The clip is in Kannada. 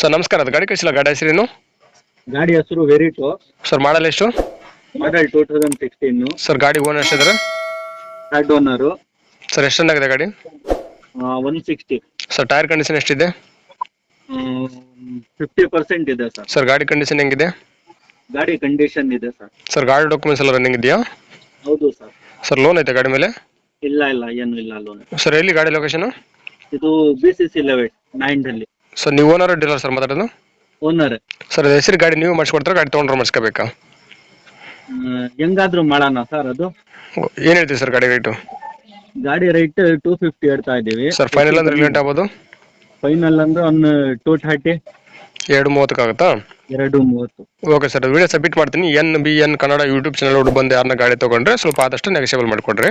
ಸರ್ ನಮಸ್ಕಾರ. ಅದು ಗಾಡಿ ಕಳಿಸಿಲ್ಲ. ಗಾಡಿ ಹೆಸರೇನು ಗಾಡಿ ಹೆಸರು ವೆರಿಟೋ. ಸರ್ ಮಾಡಲ್ ಎಷ್ಟು? Model two thousand sixteen sir ಗಾಡಿ ಓನರ್ ಎಷ್ಟಿದ್ದಾರೆ ಥರ್ಡ್ ಓನರು. ಸರ್ ಎಷ್ಟು ಚೆನ್ನಾಗಿದೆ ಗಾಡಿ? One sixty sir tyre condition ಎಷ್ಟಿದೆ? ಫಿಫ್ಟಿ ಪರ್ಸೆಂಟ್ ಇದೆ ಸರ್. ಸರ್ ಗಾಡಿ ಕಂಡೀಷನ್ ಹೆಂಗಿದೆ? ಗಾಡಿ ಕಂಡೀಷನ್ ಇದೆ ಸರ್. ಸರ್ ಗಾಡಿ ಡಾಕ್ಯುಮೆಂಟ್ಸ್ ಎಲ್ಲ ರನ್ನಿಂಗ್ ಇದೆಯಾ? ಹೌದು ಸರ್. ಸರ್ ಲೋನ್ ಐತೆ ಗಾಡಿ ಮೇಲೆ? ಇಲ್ಲ ಇಲ್ಲ ಏನು ಇಲ್ಲ ಲೋನ್ ಸರ್ ಎಲ್ಲಿ ಗಾಡಿ ಲೊಕೇಶನ್ ಇದು ಬಿ ಸಿ ಸಿ ಲೆವೆಟ್ ನೈನ್ದಲ್ಲಿ ಸರ್ ನೀವು ಓನರ್ ಡೀಲರ್ ಸರ್ ಮಾತಾಡೋದು? ಓನರ್ ಸರ್ ಹೆಸರು ಗಾಡಿ ನೀವು ಮಾಡಿಸ್ಕೊಡ್ತಾರೆ ಗಾಡಿ ತೊಗೊಂಡ್ರೆ ಮಾಡಿಸ್ಕೋಬೇಕಾ? ಹೆಂಗಾದ್ರೂ ಮಾಡೋಣ ಸರ್ ಅದು. ಏನು ಹೇಳ್ತೀವಿ ಸರ್ ಗಾಡಿ ರೇಟು ಗಾಡಿ ರೇಟ್ ಟೂ ಫಿಫ್ಟಿ ಹೇಳ್ತಾ ಇದ್ದೀವಿ. ಸರ್ ಫೈನಲ್ ಅಂದ್ರೆ ರಿಲೇಟ್ ಆಗ್ಬೋದು? ಫೈನಲ್ ಅಂದ್ರೆ ಒಂದು ಟೂ ಥರ್ಟಿ ಎರಡು ಮೂವತ್ತಕ್ಕಾಗುತ್ತಾ ಎರಡು ಮೂವತ್ತು. ಓಕೆ ಸರ್ ವಿಡಿಯೋ ಸಬ್ಮಿಟ್ ಮಾಡ್ತೀನಿ. N B N Kannada YouTube channel ಬಂದು ಯಾರನ್ನ ಗಾಡಿ ತೊಗೊಂಡ್ರೆ ಸ್ವಲ್ಪ ಆದಷ್ಟು ನೆಗೆಸಿಬಲ್ ಮಾಡಿಕೊಡ್ರಿ.